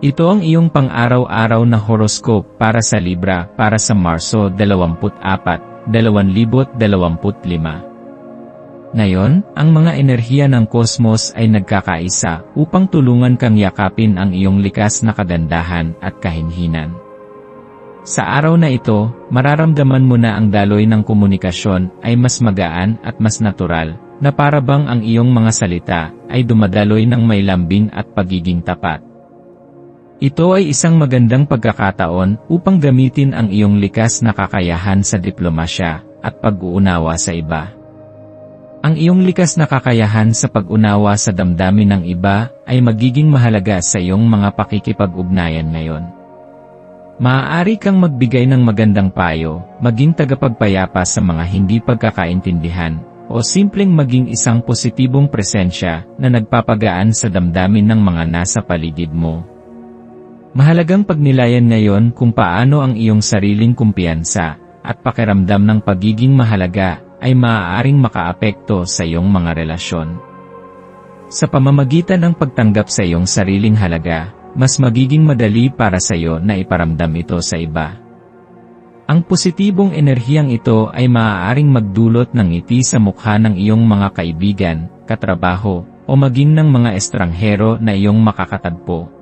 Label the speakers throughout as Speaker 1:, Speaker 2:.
Speaker 1: Ito ang iyong pang-araw-araw na horoscope para sa Libra para sa Marso 24, 2025. Ngayon, ang mga enerhiya ng kosmos ay nagkakaisa upang tulungan kang yakapin ang iyong likas na kagandahan at kahinhinan. Sa araw na ito, mararamdaman mo na ang daloy ng komunikasyon ay mas magaan at mas natural, na para bang ang iyong mga salita ay dumadaloy ng may lambing at pagiging tapat. Ito ay isang magandang pagkakataon upang gamitin ang iyong likas na kakayahan sa diplomasya at pag-uunawa sa iba. Ang iyong likas na kakayahan sa pag-unawa sa damdamin ng iba ay magiging mahalaga sa iyong mga pakikipag-ugnayan ngayon. Maaari kang magbigay ng magandang payo, maging tagapagpayapa sa mga hindi pagkakaintindihan, o simpleng maging isang positibong presensya na nagpapagaan sa damdamin ng mga nasa paligid mo. Mahalagang pagnilayan ngayon kung paano ang iyong sariling kumpiyansa at pakiramdam ng pagiging mahalaga ay maaaring makaapekto sa iyong mga relasyon. Sa pamamagitan ng pagtanggap sa iyong sariling halaga, mas magiging madali para sa iyo na iparamdam ito sa iba. Ang positibong enerhiyang ito ay maaaring magdulot ng ngiti sa mukha ng iyong mga kaibigan, katrabaho, o maging ng mga estranghero na iyong makakatagpo.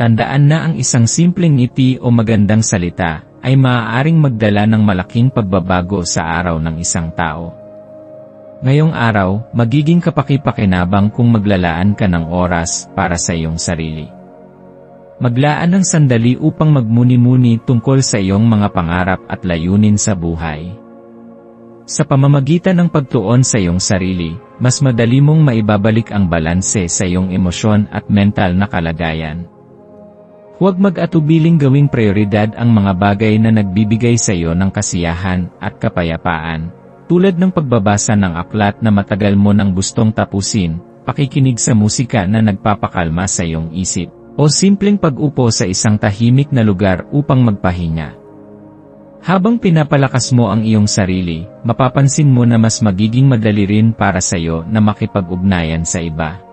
Speaker 1: Tandaan na ang isang simpleng ngiti o magandang salita ay maaaring magdala ng malaking pagbabago sa araw ng isang tao. Ngayong araw, magiging kapakipakinabang kung maglalaan ka ng oras para sa iyong sarili. Maglaan ng sandali upang magmuni-muni tungkol sa iyong mga pangarap at layunin sa buhay. Sa pamamagitan ng pagtuon sa iyong sarili, mas madali mong maibabalik ang balanse sa iyong emosyon at mental na kalagayan. Huwag mag-atubiling gawing prioridad ang mga bagay na nagbibigay sa iyo ng kasiyahan at kapayapaan, tulad ng pagbabasa ng aklat na matagal mo nang gustong tapusin, pakikinig sa musika na nagpapakalma sa iyong isip, o simpleng pag-upo sa isang tahimik na lugar upang magpahinga. Habang pinapalakas mo ang iyong sarili, mapapansin mo na mas magiging madali rin para sa iyo na makipag-ugnayan sa iba.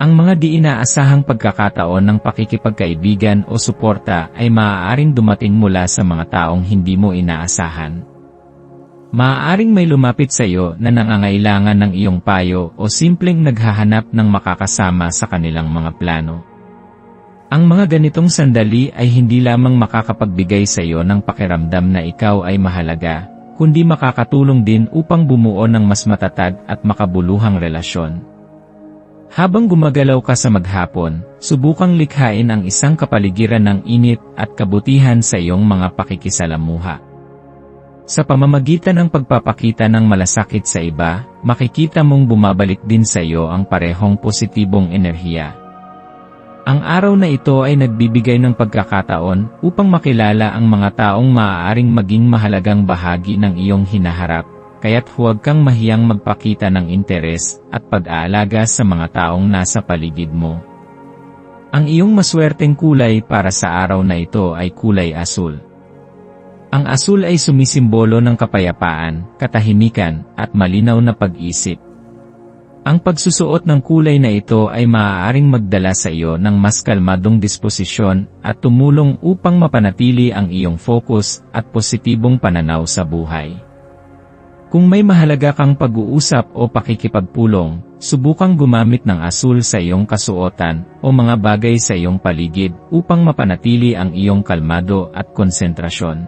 Speaker 1: Ang mga di inaasahang pagkakataon ng pakikipagkaibigan o suporta ay maaaring dumating mula sa mga taong hindi mo inaasahan. Maaaring may lumapit sa iyo na nangangailangan ng iyong payo o simpleng naghahanap ng makakasama sa kanilang mga plano. Ang mga ganitong sandali ay hindi lamang makakapagbigay sa iyo ng pakiramdam na ikaw ay mahalaga, kundi makakatulong din upang bumuo ng mas matatag at makabuluhang relasyon. Habang gumagalaw ka sa maghapon, subukang likhain ang isang kapaligiran ng init at kabutihan sa iyong mga pakikisalamuha. Sa pamamagitan ng pagpapakita ng malasakit sa iba, makikita mong bumabalik din sa iyo ang parehong positibong enerhiya. Ang araw na ito ay nagbibigay ng pagkakataon upang makilala ang mga taong maaaring maging mahalagang bahagi ng iyong hinaharap kaya't huwag kang mahiyang magpakita ng interes at pag-aalaga sa mga taong nasa paligid mo. Ang iyong maswerteng kulay para sa araw na ito ay kulay asul. Ang asul ay sumisimbolo ng kapayapaan, katahimikan, at malinaw na pag-isip. Ang pagsusuot ng kulay na ito ay maaaring magdala sa iyo ng mas kalmadong disposisyon at tumulong upang mapanatili ang iyong focus at positibong pananaw sa buhay. Kung may mahalaga kang pag-uusap o pakikipagpulong, subukang gumamit ng asul sa iyong kasuotan o mga bagay sa iyong paligid upang mapanatili ang iyong kalmado at konsentrasyon.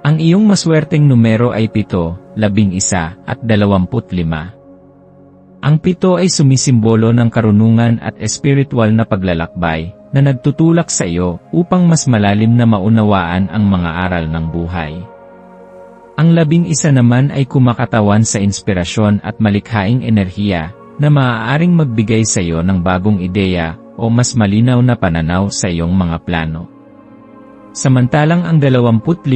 Speaker 1: Ang iyong maswerteng numero ay 7, 11 at 25. Ang pito ay sumisimbolo ng karunungan at espiritual na paglalakbay na nagtutulak sa iyo upang mas malalim na maunawaan ang mga aral ng buhay. Ang labing isa naman ay kumakatawan sa inspirasyon at malikhaing enerhiya, na maaaring magbigay sa iyo ng bagong ideya o mas malinaw na pananaw sa iyong mga plano. Samantalang ang 25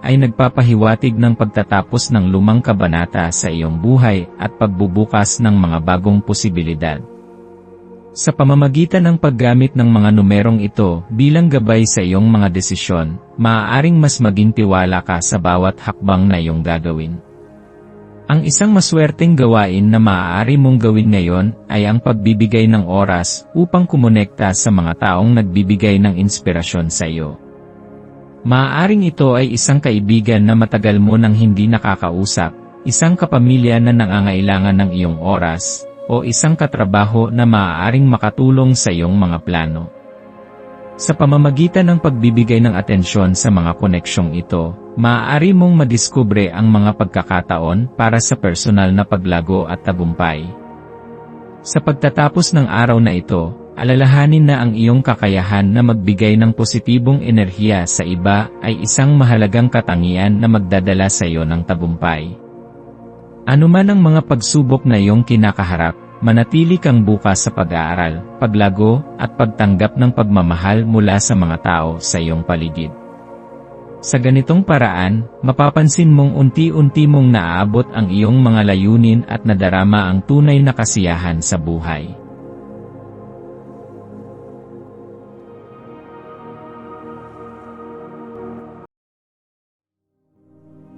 Speaker 1: ay nagpapahiwatig ng pagtatapos ng lumang kabanata sa iyong buhay at pagbubukas ng mga bagong posibilidad. Sa pamamagitan ng paggamit ng mga numerong ito bilang gabay sa iyong mga desisyon, maaaring mas maging tiwala ka sa bawat hakbang na iyong gagawin. Ang isang maswerteng gawain na maaari mong gawin ngayon ay ang pagbibigay ng oras upang kumonekta sa mga taong nagbibigay ng inspirasyon sa iyo. Maaaring ito ay isang kaibigan na matagal mo nang hindi nakakausap, isang kapamilya na nangangailangan ng iyong oras, o isang katrabaho na maaaring makatulong sa iyong mga plano. Sa pamamagitan ng pagbibigay ng atensyon sa mga koneksyong ito, maaari mong madiskubre ang mga pagkakataon para sa personal na paglago at tagumpay. Sa pagtatapos ng araw na ito, alalahanin na ang iyong kakayahan na magbigay ng positibong enerhiya sa iba ay isang mahalagang katangian na magdadala sa iyo ng tagumpay. Ano man ang mga pagsubok na iyong kinakaharap, manatili kang bukas sa pag-aaral, paglago, at pagtanggap ng pagmamahal mula sa mga tao sa iyong paligid. Sa ganitong paraan, mapapansin mong unti-unti mong naaabot ang iyong mga layunin at nadarama ang tunay na kasiyahan sa buhay.